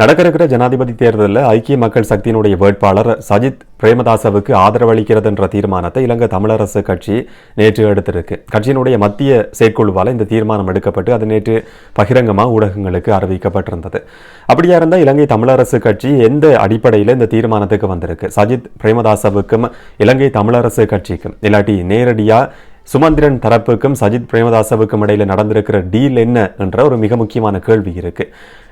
நடக்க இருக்கிற ஜனாதிபதி தேர்தலில் ஐக்கிய மக்கள் சக்தியினுடைய வேட்பாளர் சஜித் பிரேமதாசவுக்கு ஆதரவளிக்கிறது என்ற தீர்மானத்தை இலங்கை தமிழரசு கட்சி நேற்று எடுத்திருக்கு. கட்சியினுடைய மத்திய செயற்குழுவால் இந்த தீர்மானம் எடுக்கப்பட்டு அது நேற்று பகிரங்கமாக ஊடகங்களுக்கு அறிவிக்கப்பட்டிருந்தது. அப்படியா இருந்தால் இலங்கை தமிழரசு கட்சி எந்த அடிப்படையில் இந்த தீர்மானத்துக்கு வந்திருக்கு? சஜித் பிரேமதாசவுக்கும் இலங்கை தமிழரசு கட்சிக்கும் இல்லாட்டி நேரடியாக சுமந்திரன் தரப்புக்கும் சஜித் பிரேமதாசவுக்கும் இடையில நடந்திருக்கிற டீல் என்ன என்ற ஒரு மிக முக்கியமான கேள்வி இருக்கு.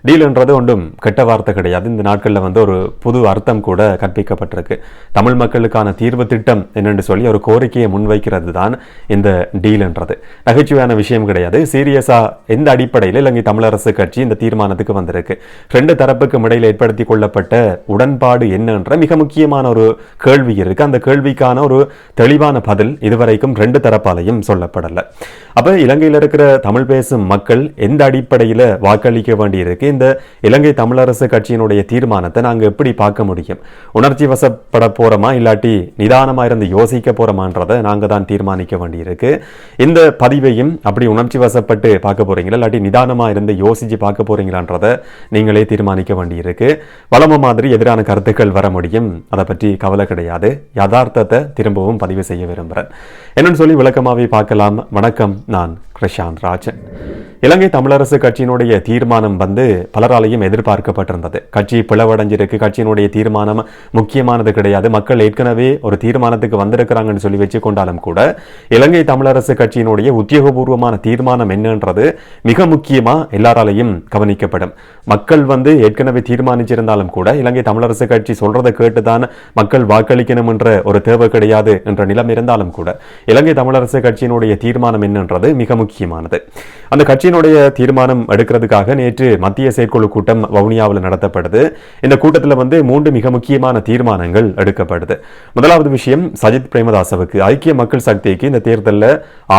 டீல்ன்றது ஒன்றும் கெட்ட வார்த்தை கிடையாது. இந்த நாட்களில் வந்து ஒரு புது அர்த்தம் கூட கற்பிக்கப்பட்டிருக்கு. தமிழ் மக்களுக்கான தீர்வு திட்டம் என்னென்று சொல்லி ஒரு கோரிக்கையை முன்வைக்கிறது தான் இந்த டீல்ன்றது. நகைச்சுவையான விஷயம் கிடையாது. சீரியஸாக எந்த அடிப்படையில் இலங்கை தமிழரசு கட்சி இந்த தீர்மானத்துக்கு வந்திருக்கு? ரெண்டு தரப்புக்கும் இடையில் ஏற்படுத்தி கொள்ளப்பட்ட உடன்பாடு என்னன்ற மிக முக்கியமான ஒரு கேள்வி இருக்கு. அந்த கேள்விக்கான ஒரு தெளிவான பதில் இதுவரைக்கும் ரெண்டு தரப்பாலையும் சொல்லப்படலை. அப்போ இலங்கையில் இருக்கிற தமிழ் பேசும் மக்கள் எந்த அடிப்படையில் வாக்களிக்க வேண்டியிருக்கு? இந்த இலங்கை தமிழரசு கட்சியினுடைய தீர்மானத்தை நாங்க எப்படி பார்க்க முடியும்? உணர்ச்சி வசப்பட போறோமா? இல்லாட்டி நிதானமா இருந்து யோசிக்க போகிறோமான்றதை நாங்க தான் தீர்மானிக்க வேண்டியிருக்கு. இந்த பதிவையும் அப்படி உணர்ச்சி வசப்பட்டு பார்க்க போறீங்களா? இல்லாட்டி நிதானமாக இருந்து யோசித்து பார்க்க போகிறீங்களான்றதை நீங்களே தீர்மானிக்க வேண்டியிருக்கு. வளம மாதிரி எதிரான கருத்துக்கள் வர முடியும். அதை பற்றி கவலை கிடையாது. யதார்த்தத்தை திரும்பவும் பதிவு செய்ய விரும்புகிறேன் என்னன்னு சொல்லி விளக்கமாவே பார்க்கலாம். வணக்கம். நான் கிருஷாந்த் ராஜன். இலங்கை தமிழரசு கட்சியினுடைய தீர்மானம் வந்து பலராலையும் எதிர்பார்க்கப்பட்டிருந்தது. கட்சி பிளவடைஞ்சிருக்கு கட்சியினுடைய தீர்மானம் முக்கியமானது கிடையாது. மக்கள் ஏற்கனவே ஒரு தீர்மானத்துக்கு வந்திருக்கிறாங்கன்னு சொல்லி வச்சு கொண்டாலும் கூட இலங்கை தமிழரசு கட்சியினுடைய உத்தியோகபூர்வமான தீர்மானம் என்னன்றது மிக முக்கியமா எல்லாராலையும் கவனிக்கப்படும். மக்கள் வந்து ஏற்கனவே தீர்மானிச்சிருந்தாலும் கூட இலங்கை தமிழரசு கட்சி சொல்றதை கேட்டுதான் மக்கள் வாக்களிக்கணும் என்ற ஒரு தேவை கிடையாது என்ற நிலம் இருந்தாலும் கூட இலங்கை தமிழரசு கட்சியினுடைய தீர்மானம் என்னன்றது மிக முக்கியமானது. அந்த கட்சி கட்சியினுடைய தீர்மானம் எடுக்கிறதுக்காக நேற்று மத்திய செயற்குழு கூட்டம் வவுனியாவில் நடத்தப்படுது. இந்த கூட்டத்தில் வந்து மூன்று மிக முக்கியமான தீர்மானங்கள் எடுக்கப்படுது. முதலாவது விஷயம் சஜித் பிரேமதாசவுக்கு ஐக்கிய மக்கள் சக்திக்கு இந்த தேர்தலில்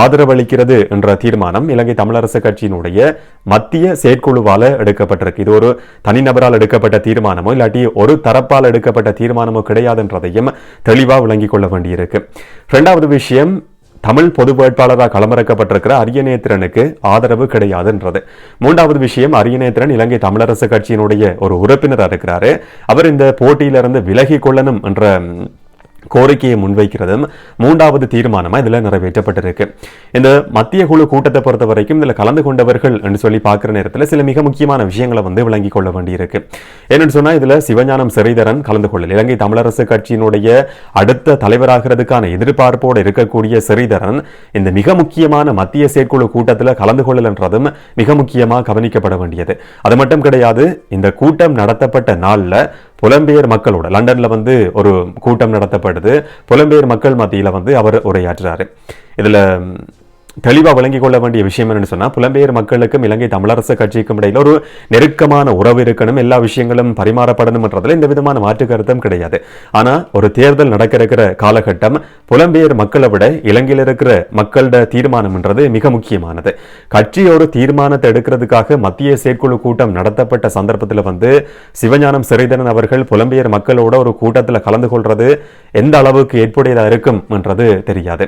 ஆதரவளிக்கிறது என்ற தீர்மானம் இலங்கை தமிழரசு கட்சியினுடைய மத்திய செயற்குழுவால் எடுக்கப்பட்டிருக்கு. இது ஒரு தனிநபரால் எடுக்கப்பட்ட தீர்மானமோ இல்லாட்டி ஒரு தரப்பால் எடுக்கப்பட்ட தீர்மானமோ கிடையாதுன்றதையும் தெளிவாக விளங்கிக் கொள்ள வேண்டியிருக்கு. இரண்டாவது விஷயம் தமிழ் பொது வேட்பாளராக களமிறக்கப்பட்டிருக்கிற அரியநேத்திரனுக்கு ஆதரவு கிடையாதுன்றது. மூன்றாவது விஷயம் அரியநேத்திரன் இலங்கை தமிழரசு கட்சியினுடைய ஒரு உறுப்பினராக இருக்கிறாரு. அவர் இந்த போட்டியிலிருந்து விலகி கொள்ளணும் என்ற கோரிக்கையை முன்வைக்கிறதும் மூன்றாவது தீர்மானமாக இதில் நிறைவேற்றப்பட்டிருக்கு. இந்த மத்திய குழு கூட்டத்தை பொறுத்த வரைக்கும் இதில் கலந்து கொண்டவர்கள் என்று சொல்லி பார்க்குற நேரத்தில் சில மிக முக்கியமான விஷயங்களை வந்து விளங்கிக் கொள்ள வேண்டியிருக்கு. என்னன்னு சொன்னால் இதில் சிவஞானம் சிறைதரன் கலந்து கொள்ளல் இலங்கை தமிழரசு கட்சியினுடைய அடுத்த தலைவராகிறதுக்கான எதிர்பார்ப்போடு இருக்கக்கூடிய சிறைதரன் இந்த மிக முக்கியமான மத்திய செயற்குழு கூட்டத்தில் கலந்து கொள்ளலன்றதும் மிக முக்கியமாக கவனிக்கப்பட வேண்டியது. அது மட்டும் கிடையாது இந்த கூட்டம் நடத்தப்பட்ட நாளில் புலம்பெயர் மக்களோட லண்டனில் வந்து ஒரு கூட்டம் நடத்தப்படுது. புலம்பெயர் மக்கள் மத்தியில் வந்து அவர் உரையாற்றுறாரு. இதில் தெளிவாக விளங்கிக் கொள்ள வேண்டிய விஷயம் என்னன்னு சொன்னா புலம்பெயர் மக்களுக்கும் இலங்கை தமிழரசு கட்சிக்கும் இடையில் ஒரு நெருக்கமான உறவு இருக்கணும். எல்லா விஷயங்களும் பரிமாறப்படணும்ன்றதுல எந்த விதமான மாற்று கருத்தும் கிடையாது. ஆனா ஒரு தேர்தல் நடக்க இருக்கிற காலகட்டம் புலம்பெயர் மக்களை விட இலங்கையில் இருக்கிற மக்களோட தீர்மானம்ன்றது மிக முக்கியமானது. கட்சி ஒரு தீர்மானத்தை எடுக்கிறதுக்காக மத்திய செயற்குழு கூட்டம் நடத்தப்பட்ட சந்தர்ப்பத்தில் வந்து சிவஞானம் சிறைதரன் அவர்கள் புலம்பெயர் மக்களோட ஒரு கூட்டத்தில் கலந்து கொள்றது எந்த அளவுக்கு ஏற்புடையதா இருக்கும் என்றது தெரியாது.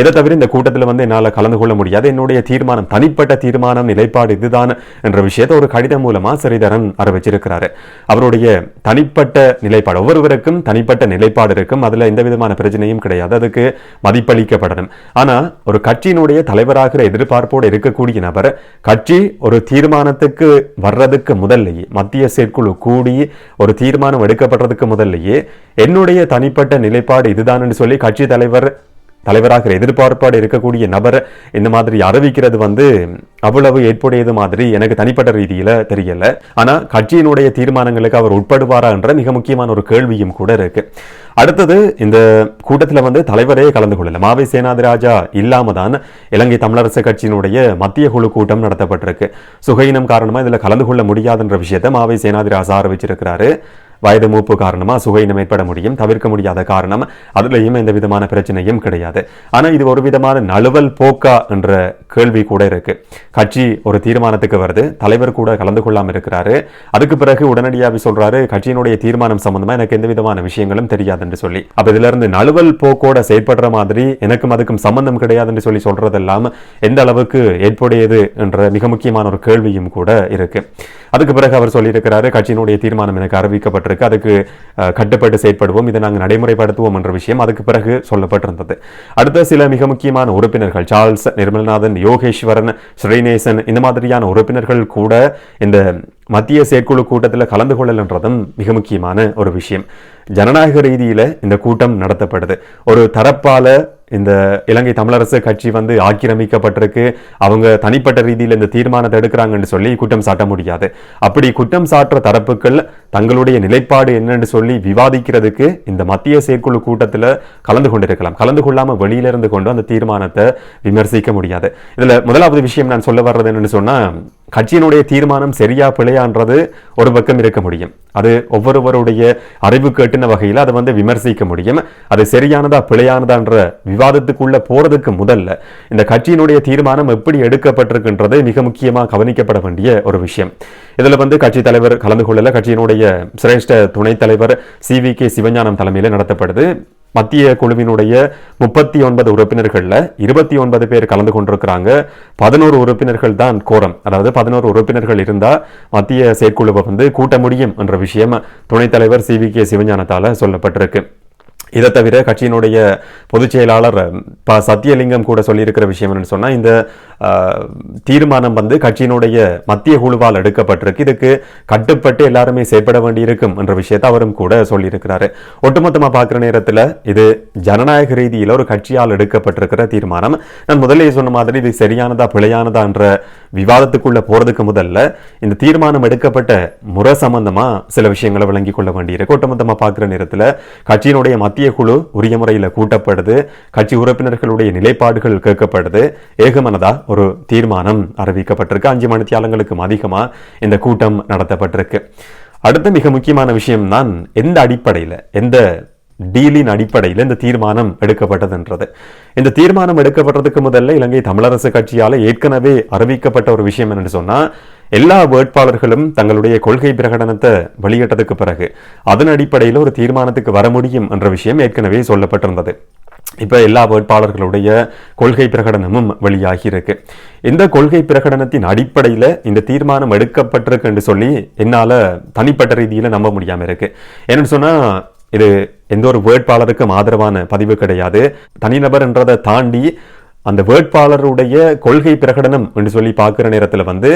இதை தவிர இந்த கூட்டத்தில் வந்து என்னால் கலந்து கலந்து கொள்ள முடியாது. என்னுடைய தீர்மானம் தனிப்பட்ட தீர்மானம் நிலைப்பாடு இதுதான் என்ற விஷயத்தை ஒரு கடிதம் மூலமா சிறிதரன் அறிவிச்சிருக்கிறாரு. அவருடைய தனிப்பட்ட நிலைப்பாடு ஒவ்வொருவருக்கும் தனிப்பட்ட நிலைப்பாடு இருக்கும். அதுல எந்த விதமான பிரச்சனையும் கிடையாது. அதுக்கு மதிப்பளிக்கப்படணும். ஆனா ஒரு கட்சியினுடைய தலைவராகிற எதிர்பார்ப்போடு இருக்கக்கூடிய நபர் கட்சி ஒரு தீர்மானத்துக்கு வர்றதுக்கு முதல்லையே மத்திய செயற்குழு கூடி ஒரு தீர்மானம் எடுக்கப்படுறதுக்கு முதல்லையே என்னுடைய தனிப்பட்ட நிலைப்பாடு இதுதான் சொல்லி கட்சி தலைவர் தலைவராக எதிர்பார்ப்பாடு இருக்கக்கூடிய நபரை இந்த மாதிரி அறிவிக்கிறது வந்து அவ்வளவு ஏற்புடையது மாதிரி எனக்கு தனிப்பட்ட ரீதியில் தெரியல. ஆனால் கட்சியினுடைய தீர்மானங்களுக்கு அவர் உட்படுவாரா என்ற மிக முக்கியமான ஒரு கேள்வியும் கூட இருக்கு. அடுத்தது இந்த கூட்டத்தில் வந்து தலைவரே கலந்து கொள்ளல. மாவை சேனாதிராஜா இல்லாம தான் இலங்கை தமிழரசு கட்சியினுடைய மத்திய குழு கூட்டம் நடத்தப்பட்டிருக்கு. சுகையினம் காரணமாக இதில் கலந்து கொள்ள முடியாதுன்ற விஷயத்தை மாவை சேனாதிராஜா ஆரம்பிச்சிருக்கிறாரு வயது மூப்பு காரணமா சுகையினம் ஏற்பட முடியும் தவிர்க்க முடியாத காரணம் அதுலேயும் எந்த விதமான பிரச்சனையும் கிடையாது. ஆனா இது ஒரு விதமான நழுவல் போக்கா என்ற கேள்வி கூட இருக்கு. கட்சி ஒரு தீர்மானத்துக்கு வருது தலைவர் கூட கலந்து கொள்ளாம இருக்கிறாரு. அதுக்கு பிறகு உடனடியாக சொல்றாரு கட்சியினுடைய தீர்மானம் சம்பந்தமா எனக்கு எந்த விதமான விஷயங்களும் தெரியாது என்று சொல்லி. அப்ப இதுல இருந்து நழுவல் போக்கோட செயற்படுற மாதிரி எனக்கும் அதுக்கும் சம்பந்தம் கிடையாது என்று சொல்லி சொல்றதெல்லாம் எந்த அளவுக்கு ஏற்புடையது என்ற மிக முக்கியமான ஒரு கேள்வியும் கூட இருக்கு. அதுக்கு பிறகு அவர் சொல்லியிருக்கிறாரு கட்சியினுடைய தீர்மானம் எனக்கு அறிவிக்கப்பட்டிருக்கு அதுக்கு கட்டுப்பட்டு செயற்படுவோம். இதை நாங்கள் நடைமுறைப்படுத்துவோம் என்ற விஷயம் அதுக்கு பிறகு சொல்லப்பட்டிருந்தது. அடுத்த சில மிக முக்கியமான உறுப்பினர்கள் சார்ல்ஸ் நிர்மல்நாதன் யோகேஸ்வரன் ஸ்ரீநேசன் இந்த மாதிரியான உறுப்பினர்கள் கூட இந்த மத்திய செயற்குழு கூட்டத்தில் கலந்து கொள்ளலன்றதும் மிக முக்கியமான ஒரு விஷயம். ஜனநாயக ரீதியில் இந்த கூட்டம் நடத்தப்படுது. ஒரு தரப்பால இந்த இலங்கை தமிழரசு கட்சி வந்து ஆக்கிரமிக்கப்பட்டிருக்கு. அவங்க தனிப்பட்ட ரீதியில் இந்த தீர்மானத்தை எடுக்கிறாங்கன்னு சொல்லி குற்றம் சாட்ட முடியாது. அப்படி குற்றம் சாட்டுற தரப்புகள் தங்களுடைய நிலைப்பாடு என்னன்னு சொல்லி விவாதிக்கிறதுக்கு இந்த மத்திய செயற்குழு கூட்டத்தில் கலந்து கொண்டிருக்கலாம். கலந்து கொள்ளாமல் வெளியில இருந்து கொண்டு அந்த தீர்மானத்தை விமர்சிக்க முடியாது. இதில் முதலாவது விஷயம் நான் சொல்ல வர்றது என்னன்னு சொன்னால் கட்சியினுடைய தீர்மானம் சரியா பிழையான்றது ஒரு பக்கம் இருக்க முடியும். அது ஒவ்வொருவருடைய அறிவு கேட்டின வகையில் அதை வந்து விமர்சிக்க முடியும். அது சரியானதா பிழையானதான்ற விவாதத்துக்குள்ள போறதுக்கு முதல்ல இந்த கட்சியினுடைய தீர்மானம் எப்படி எடுக்கப்பட்டிருக்குன்றது மிக முக்கியமாக கவனிக்கப்பட வேண்டிய ஒரு விஷயம். இதில் வந்து கட்சி தலைவர் கலந்து கொள்ளல. கட்சியினுடைய சிரேஷ்ட துணைத் தலைவர் சி வி கே சிவஞானம் தலைமையில் நடத்தப்படுது. மத்திய குழுவினுடைய முப்பத்தி ஒன்பது உறுப்பினர்கள்ல இருபத்தி ஒன்பது பேர் கலந்து கொண்டிருக்கிறாங்க. பதினோரு உறுப்பினர்கள் தான் கோரம். அதாவது பதினோரு உறுப்பினர்கள் இருந்தா மத்திய செயற்குழுவை வந்து கூட்ட முடியும் என்ற விஷயம் துணைத் தலைவர் சி வி கே சிவஞானத்தால சொல்லப்பட்டிருக்கு. இதை தவிர கட்சியினுடைய பொதுச் செயலாளர் ப சத்தியலிங்கம் கூட சொல்லியிருக்கிற விஷயம் என்னன்னு சொன்னால் இந்த தீர்மானம் வந்து கட்சியினுடைய மத்திய குழுவால் எடுக்கப்பட்டிருக்கு. இதுக்கு கட்டுப்பட்டு எல்லாருமே செயற்பட வேண்டியிருக்கும் என்ற விஷயத்தை அவரும் கூட சொல்லியிருக்கிறாரு. ஒட்டுமொத்தமாக பார்க்குற நேரத்தில் இது ஜனநாயக ரீதியில் ஒரு கட்சியால் எடுக்கப்பட்டிருக்கிற தீர்மானம். நான் முதலே சொன்ன மாதிரி இது சரியானதா பிழையானதா என்ற விவாதத்துக்குள்ளே போறதுக்கு முதல்ல இந்த தீர்மானம் எடுக்கப்பட்ட முறை சம்பந்தமாக சில விஷயங்களை விளங்கிக் கொள்ள வேண்டியிருக்கு. ஒட்டுமொத்தமாக பார்க்குற நேரத்தில் கட்சியினுடைய மத்திய மத்திய குழு உரிய முறையில் கூட்டப்படுது. கட்சி உறுப்பினர்களுடைய நிலைப்பாடுகள் கேட்கப்படுது. ஏகமனதா ஒரு தீர்மானம் அறிவிக்கப்பட்டிருக்கு. அஞ்சு மணித்தியாலங்களுக்கும் அதிகமாக இந்த கூட்டம் நடத்தப்பட்டிருக்கு. அடுத்த மிக முக்கியமான விஷயம் தான் எந்த அடிப்படையில் எந்த டீலின் அடிப்படையில் இந்த தீர்மானம் எடுக்கப்பட்டதுன்றது. இந்த தீர்மானம் எடுக்கப்பட்டதுக்கு முதல்ல இலங்கை தமிழரசு கட்சியால் ஏற்கனவே அறிவிக்கப்பட்ட ஒரு விஷயம் என்னன்னு சொன்னால் எல்லா வேட்பாளர்களும் தங்களுடைய கொள்கை பிரகடனத்தை வெளியிட்டதுக்கு பிறகு அதன் அடிப்படையில் ஒரு தீர்மானத்துக்கு வர முடியும் என்ற விஷயம் ஏற்கனவே சொல்லப்பட்டிருந்தது. இப்போ எல்லா வேட்பாளர்களுடைய கொள்கை பிரகடனமும் வெளியாகி இருக்கு. இந்த கொள்கை பிரகடனத்தின் அடிப்படையில் இந்த தீர்மானம் எடுக்கப்பட்டிருக்கு என்று சொல்லி என்னால் தனிப்பட்ட ரீதியில் நம்ப முடியாமல் இருக்கு. என்னன்னு சொன்னால் இது எந்த ஒரு வேட்பாளருக்கும் ஆதரவான பதிவு கிடையாது. தனிநபர் என்றதை தாண்டி அந்த வேட்பாளருடைய கொள்கை பிரகடனம் என்று சொல்லி பார்க்குற நேரத்தில் வந்து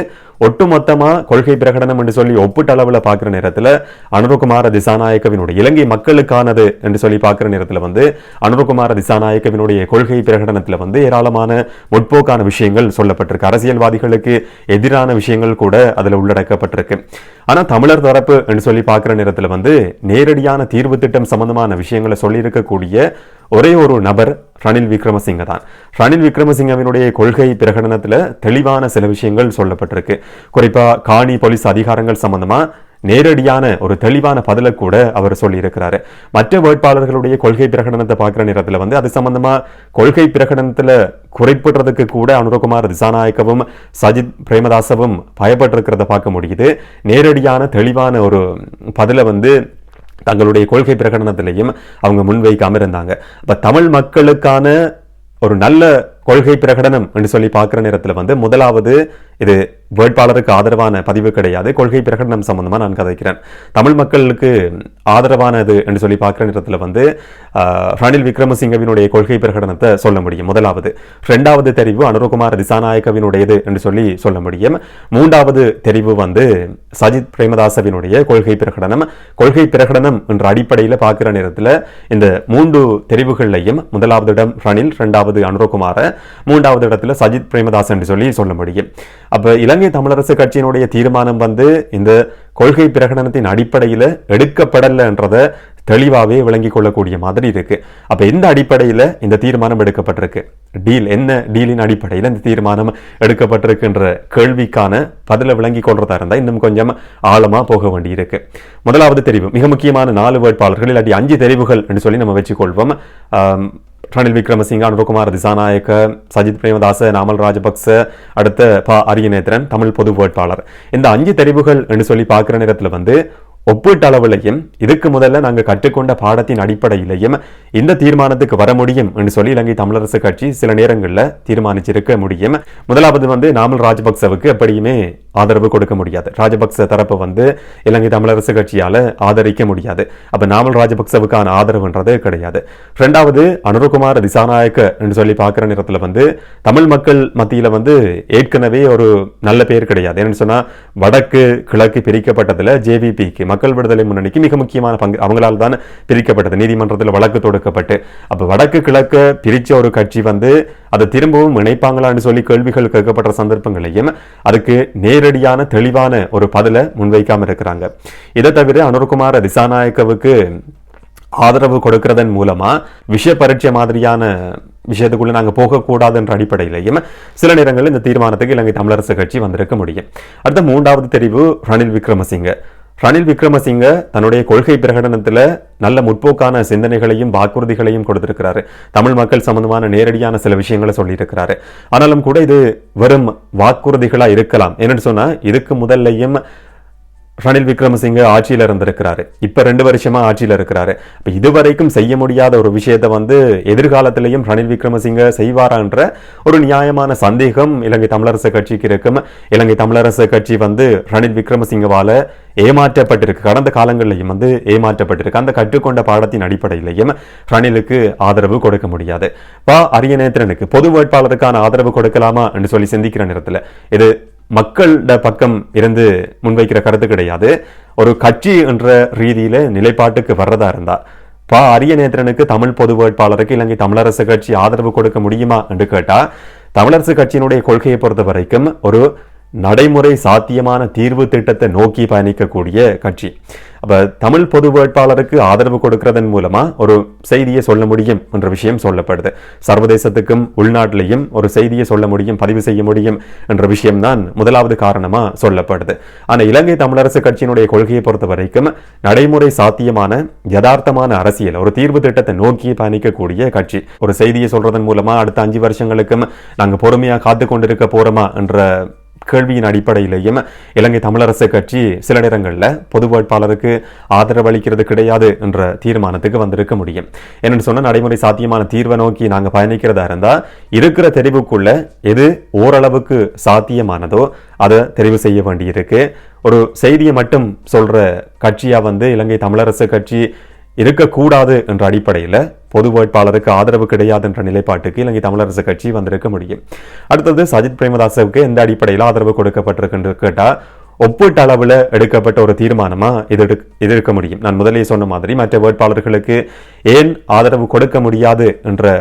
ஒட்டுமொத்தமாக கொள்கை பிரகடனம் என்று சொல்லி ஒப்பிட்ட அளவில் பார்க்குற நேரத்தில் அனுருகுமார திசாநாயக்கவினுடைய இலங்கை மக்களுக்கானது என்று சொல்லி பார்க்குற நேரத்தில் வந்து அனுருகுமார திசாநாயக்கவினுடைய கொள்கை பிரகடனத்தில் வந்து ஏராளமான முற்போக்கான விஷயங்கள் சொல்லப்பட்டிருக்கு. அரசியல்வாதிகளுக்கு எதிரான விஷயங்கள் கூட அதில் உள்ளடக்கப்பட்டிருக்கு. ஆனால் தமிழர் தரப்பு என்று சொல்லி பார்க்குற நேரத்தில் வந்து நேரடியான தீர்வு திட்டம் சம்பந்தமான விஷயங்களை சொல்லியிருக்கக்கூடிய ஒரே ஒரு நபர் ரணில் விக்ரமசிங்க தான். ரணில் விக்ரமசிங்கவினுடைய கொள்கை பிரகடனத்தில் தெளிவான சில விஷயங்கள் சொல்லப்பட்டிருக்கு. குறிப்பாக காணி போலீஸ் அதிகாரங்கள் சம்பந்தமாக நேரடியான ஒரு தெளிவான பதிலை கூட அவர் சொல்லியிருக்கிறாரு. மற்ற வேட்பாளர்களுடைய கொள்கை பிரகடனத்தை பார்க்குற நேரத்தில் வந்து அது சம்பந்தமாக கொள்கை பிரகடனத்தில் குறைப்படுறதுக்கு கூட அனுரகுமார் திசாநாயக்கவும் சஜித் பிரேமதாசவும் பயப்பட்டிருக்கிறத பார்க்க முடியுது. நேரடியான தெளிவான ஒரு பதிலை வந்து தங்களுடைய கொள்கை பிரகடனத்திலையும் அவங்க முன்வைக்காமல் இருந்தாங்க. இப்போ தமிழ் மக்களுக்கான ஒரு நல்ல கொள்கை பிரகடனம் என்று சொல்லி பார்க்குற நேரத்தில் வந்து முதலாவது இது வேட்பாளருக்கு ஆதரவான பதிவு கிடையாது. கொள்கை பிரகடனம் சம்பந்தமாக நான் கதைக்கிறேன். தமிழ் மக்களுக்கு ஆதரவானது என்று சொல்லி பார்க்குற நேரத்தில் வந்து ரணில் விக்ரமசிங்கவினுடைய கொள்கை பிரகடனத்தை சொல்ல முடியும். முதலாவது ரெண்டாவது தெரிவு அனுரகுமார் திசாநாயக்கவினுடையது என்று சொல்லி சொல்ல முடியும். மூன்றாவது தெரிவு வந்து சஜித் பிரேமதாசவினுடைய கொள்கை பிரகடனம். கொள்கை பிரகடனம் என்ற அடிப்படையில் பார்க்குற நேரத்தில் இந்த மூன்று தெரிவுகள்லையும் முதலாவது இடம் ரணில் இரண்டாவது அனுரகுமார மூன்றாவது இடத்துல சஜித் பிரேமதாஸ் என்று சொல்லி சொல்ல முடியும். அப்போ இலங்கை தமிழரசு கட்சியினுடைய தீர்மானம் வந்து இந்த கொள்கை பிரகடனத்தின் அடிப்படையில் எடுக்கப்படலைன்றதை தெளிவாகவே விளங்கி கொள்ளக்கூடிய மாதிரி இருக்கு. அப்ப எந்த அடிப்படையில் இந்த தீர்மானம் எடுக்கப்பட்டிருக்கு? டீல் என்ன டீலின் அடிப்படையில் இந்த தீர்மானம் எடுக்கப்பட்டிருக்குன்ற கேள்விக்கான பதில விளங்கி கொள்றதா இருந்தால் இன்னும் கொஞ்சம் ஆழமா போக வேண்டியிருக்கு. முதலாவது தெரிவு மிக முக்கியமான நாலு வேட்பாளர்கள் இல்லாட்டி அஞ்சு தெரிவுகள் என்று சொல்லி நம்ம வச்சுக்கொள்வோம். ரணில் விக்ரமசிங்க அனுபகுமார் திசாநாயக்க சஜித் பிரேமதாச நாமல் ராஜபக்ச அடுத்த ப அரியநேத்திரன் தமிழ் பொது வேட்பாளர். இந்த அஞ்சு தெரிவுகள் என்று சொல்லி பார்க்குற நேரத்தில் வந்து ஒப்பீட்டளவிலையும் இதுக்கு முதல்ல நாங்கள் கற்றுக்கொண்ட பாடத்தின் அடிப்படையிலையும் இந்த தீர்மானத்துக்கு வர முடியும் என்று சொல்லி இலங்கை தமிழரசு கட்சி சில நேரங்களில் தீர்மானிச்சிருக்க முடியும். முதலாவது வந்து நாமல் ராஜபக்சவுக்கு எப்படியுமே ஆதரவு கொடுக்க முடியாது. ராஜபக்ச தரப்பு வந்து இலங்கை தமிழரசு கட்சியால் ஆதரிக்க முடியாது. அப்போ நாமல் ராஜபக்சவுக்கான ஆதரவுன்றது கிடையாது. ரெண்டாவது அனுருகுமார் திசாநாயக்க என்று சொல்லி பார்க்குற நேரத்தில் வந்து தமிழ் மக்கள் மத்தியில் வந்து ஏற்கனவே ஒரு நல்ல பேர் கிடையாது. என்னென்னு சொன்னால் வடக்கு கிழக்கு பிரிக்கப்பட்டதுல ஜேவிபிக்கு மக்கள் விடுதலை முன்னணிக்கு மிக முக்கியமான பங்கு அவங்களால் தான் பிரிக்கப்பட்டது. நீதிமன்றத்தில் வழக்கு தொடுக்கப்பட்டு. அப்போ வடக்கு கிழக்கு பிரித்த ஒரு கட்சி வந்து அதை திரும்பவும் இணைப்பாங்களான்னு சொல்லி கேள்விகள் கேட்கப்பட்ட சந்தர்ப்பங்களையும் அதுக்கு நேரடியான தெளிவான ஒரு பதிலை முன்வைக்காமல் இருக்கிறாங்க இதை தவிர அனுர்குமார் திசாநாயக்கவுக்கு ஆதரவு கொடுக்கிறதன் மூலமா விஷய பரீட்சை மாதிரியான விஷயத்துக்குள்ள நாங்க போகக்கூடாதுன்ற அடிப்படையிலையும் சில நேரங்களில் இந்த தீர்மானத்துக்கு இலங்கை தமிழரசு கட்சி வந்திருக்க முடியும். அடுத்த மூன்றாவது தெரிவு ரணில் விக்ரமசிங்க. ரணில் விக்ரமசிங்க தன்னுடைய கொள்கை பிரகடனத்தில் நல்ல முற்போக்கான சிந்தனைகளையும் வாக்குறுதிகளையும் கொடுத்திருக்கிறாரு. தமிழ் மக்கள் சம்பந்தமான நேரடியான சில விஷயங்களை சொல்லியிருக்கிறாரு. ஆனாலும் கூட இது வெறும் வாக்குறுதிகளாக இருக்கலாம். என்னென்னு சொன்னா இதுக்கு முதல்லையும் ரணில் விக்ரமசிங்க ஆட்சியில இருந்திருக்கிறாரு. இப்போ ரெண்டு வருஷமா ஆட்சியில் இருக்கிறாரு. இப்போ இதுவரைக்கும் செய்ய முடியாத ஒரு விஷயத்தை வந்து எதிர்காலத்திலையும் ரணில் விக்ரமசிங்க செய்வாரான்ற ஒரு நியாயமான சந்தேகம் இலங்கை தமிழரசு கட்சிக்கு இருக்கும். இலங்கை தமிழரசு கட்சி வந்து ரணில் விக்ரமசிங்கவால ஏமாற்றப்பட்டிருக்கு. கடந்த காலங்களிலையும் வந்து ஏமாற்றப்பட்டிருக்கு. அந்த கற்றுக்கொண்ட பாடத்தின் அடிப்படையிலையும் ரணிலுக்கு ஆதரவு கொடுக்க முடியாது. பா. அரியநேத்திரனுக்கு பொது வேட்பாளருக்கான ஆதரவு கொடுக்கலாமா என்று சொல்லி சிந்திக்கிற நேரத்தில் இது மக்களோட பக்கம் இருந்து முன்வைக்கிற கருத்து கிடையாது. ஒரு கட்சி என்ற ரீதியில நிலைப்பாட்டுக்கு வர்றதா இருந்தா பா. அரியநேத்திரனுக்கு தமிழ் பொது வேட்பாளருக்கு இலங்கை தமிழரசு கட்சி ஆதரவு கொடுக்க முடியுமா என்று கேட்டா தமிழரசு கட்சியினுடைய கொள்கையை பொறுத்த வரைக்கும் ஒரு நடைமுறை சாத்தியமான தீர்வு திட்டத்தை நோக்கி பயணிக்கக்கூடிய கட்சி. அப்போ தமிழ் பொது வேட்பாளருக்கு ஆதரவு கொடுக்கறதன் மூலமாக ஒரு செய்தியை சொல்ல முடியும் என்ற விஷயம் சொல்லப்படுது. சர்வதேசத்துக்கும் உள்நாட்டிலையும் ஒரு செய்தியை சொல்ல முடியும் பதிவு செய்ய முடியும் என்ற விஷயம் தான் முதலாவது காரணமாக சொல்லப்படுது. ஆனால் இலங்கை தமிழரசு கட்சியினுடைய கொள்கையை பொறுத்த வரைக்கும் நடைமுறை சாத்தியமான யதார்த்தமான அரசியல் ஒரு தீர்வு திட்டத்தை நோக்கி பயணிக்கக்கூடிய கட்சி. ஒரு செய்தியை சொல்றதன் மூலமாக அடுத்த அஞ்சு வருஷங்களுக்கும் நாங்கள் பொறுமையாக காத்து கொண்டிருக்க போறோமா என்ற கேள்வியின் அடிப்படையிலேயும் இலங்கை தமிழரசு கட்சி சில நேரங்களில் பொது வேட்பாளருக்கு ஆதரவளிக்கிறது கிடையாது என்ற தீர்மானத்துக்கு வந்திருக்க முடியும். என்னென்னு சொன்னால் நடைமுறை சாத்தியமான தீர்வை நோக்கி நாங்கள் பயணிக்கிறதா இருந்தால் இருக்கிற தெரிவுக்குள்ள எது ஓரளவுக்கு சாத்தியமானதோ அதை தெரிவு செய்ய வேண்டியிருக்கு. ஒரு செய்தியை மட்டும் சொல்கிற கட்சியாக வந்து இலங்கை தமிழரசு கட்சி இருக்கக்கூடாது என்ற அடிப்படையில் பொது வேட்பாளருக்கு ஆதரவு கிடையாது என்ற நிலைப்பாட்டுக்கு இலங்கை தமிழரசு கட்சி வந்திருக்க முடியும். அடுத்தது சஜித் பிரேமதாசவுக்கு எந்த அடிப்படையில் ஆதரவு கொடுக்கப்பட்டிருக்குன்னு கேட்டால் ஒப்பீட்டு அளவில் எடுக்கப்பட்ட ஒரு தீர்மானமாக இது எடு இது இருக்க முடியும். நான் முதலே சொன்ன மாதிரி மற்ற வேட்பாளர்களுக்கு ஏன் ஆதரவு கொடுக்க முடியாது என்ற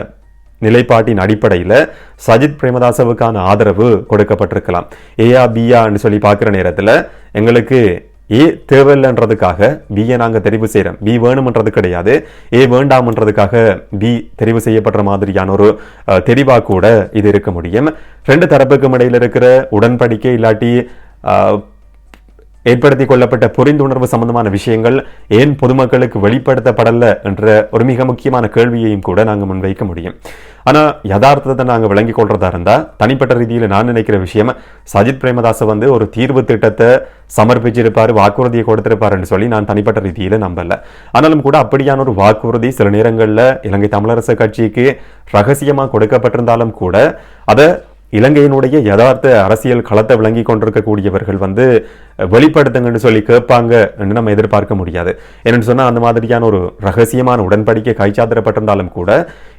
நிலைப்பாட்டின் அடிப்படையில் சஜித் பிரேமதாசவுக்கான ஆதரவு கொடுக்கப்பட்டிருக்கலாம். ஏஆ பிஆன்னு சொல்லி பார்க்குற நேரத்தில் எங்களுக்கு ஏ தேவையில்லைன்றதுக்காக பியை நாங்கள் தெரிவு செய்கிறோம் பி வேணுமன்றது கிடையாது. ஏ வேண்டாம்ன்றதுக்காக பி தெரிவு செய்யப்படுற மாதிரியான ஒரு தெரிவாக தெரிவா கூட இது இருக்க முடியும். ரெண்டு தரப்புக்கும் இடையில் இருக்கிற உடன்படிக்கை இல்லாட்டி ஏற்படுத்தி கொள்ளப்பட்ட புரிந்துணர்வு சம்பந்தமான விஷயங்கள் ஏன் பொதுமக்களுக்கு வெளிப்படுத்தப்படல என்ற ஒரு மிக முக்கியமான கேள்வியையும் கூட நாங்கள் முன்வைக்க முடியும். ஆனால் யதார்த்தத்தை நாங்கள் விளங்கி கொள்றதா இருந்தால் தனிப்பட்ட ரீதியில் நான் நினைக்கிற விஷயம் சஜித் பிரேமதாசை வந்து ஒரு தீர்வு திட்டத்தை சமர்ப்பிச்சிருப்பார் வாக்குறுதியை கொடுத்திருப்பாருன்னு சொல்லி நான் தனிப்பட்ட ரீதியில் நம்பலை. ஆனாலும் கூட அப்படியான ஒரு வாக்குறுதி சில நேரங்களில் இலங்கை தமிழரசு கட்சிக்கு ரகசியமாக கொடுக்கப்பட்டிருந்தாலும் கூட அதை இலங்கையினுடைய யதார்த்த அரசியல் களத்தை விளங்கி கொண்டிருக்கக்கூடியவர்கள் வந்து வெளிப்படுத்துங்கன்னு சொல்லி கேட்பாங்க என்று நம்ம எதிர்பார்க்க முடியாது. என்னென்னு சொன்னால் அந்த மாதிரியான ஒரு ரகசியமான உடன்படிக்கை கைச்சாத்திரப்பட்டிருந்தாலும் கூட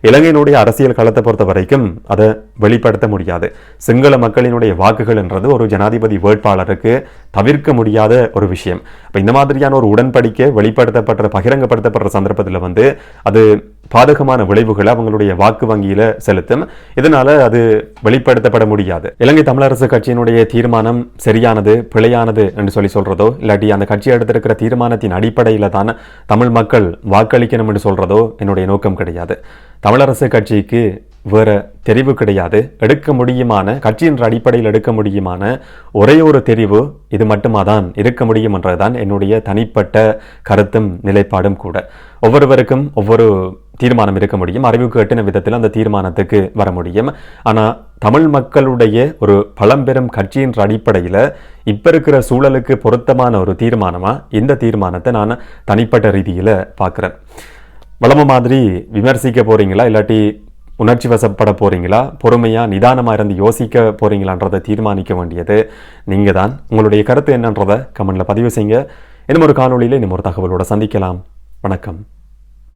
இலங்கையினுடைய அரசியல் களத்தை பொறுத்த வரைக்கும் அதை வெளிப்படுத்த முடியாது. சிங்கள மக்களினுடைய வாக்குகள் என்றது ஒரு ஜனாதிபதி வேட்பாளருக்கு தவிர்க்க முடியாத ஒரு விஷயம். இப்போ இந்த மாதிரியான ஒரு உடன்படிக்கை வெளிப்படுத்தப்பட்ட பகிரங்கப்படுத்தப்படுற சந்தர்ப்பத்தில் வந்து அது பாதகமான விளைவுகளை அவங்களுடைய வாக்கு வங்கியில் செலுத்தும். இதனால் அது வெளிப்படுத்தப்பட முடியாது. இலங்கை தமிழரசு கட்சியினுடைய தீர்மானம் சரியானது பிழையானது என்று சொல்லி சொல்கிறதோ இல்லாட்டி அந்த கட்சி எடுத்திருக்கிற தீர்மானத்தின் அடிப்படையில் தான் தமிழ் மக்கள் வாக்களிக்கணும் என்று சொல்கிறதோ என்னுடைய நோக்கம் கிடையாது. தமிழரசு கட்சிக்கு வேற தெரிவு கிடையாது. எடுக்க முடியுமான கட்சியின் அடிப்படையில் எடுக்க முடியுமான ஒரே ஒரு தெரிவு இது மட்டுமாதான் இருக்க முடியும் என்றதுதான் என்னுடைய தனிப்பட்ட கருத்தும் நிலைப்பாடும் கூட. ஒவ்வொருவருக்கும் ஒவ்வொரு தீர்மானம் இருக்க முடியும். அறிவுக்கு எட்டின விதத்தில் அந்த தீர்மானத்துக்கு வர முடியும். ஆனால் தமிழ் மக்களுடைய ஒரு பழம்பெரும் கட்சியின் அடிப்படையில் இப்போ இருக்கிற சூழலுக்கு பொருத்தமான ஒரு தீர்மானமாக இந்த தீர்மானத்தை நான் தனிப்பட்ட ரீதியில் பார்க்குறேன். வளம மாதிரி விமர்சிக்க போகிறீங்களா இல்லாட்டி உணர்ச்சி வசப்பட போகிறீங்களா பொறுமையாக நிதானமாக இருந்து யோசிக்க போகிறீங்களான்றதை தீர்மானிக்க வேண்டியது நீங்கள் தான் உங்களுடைய கருத்து என்னன்றதை கமெண்டில் பதிவு செய்யுங்க. இன்னும் ஒரு காணொலியில் இன்னும் ஒரு தகவலோட சந்திக்கலாம். வணக்கம்.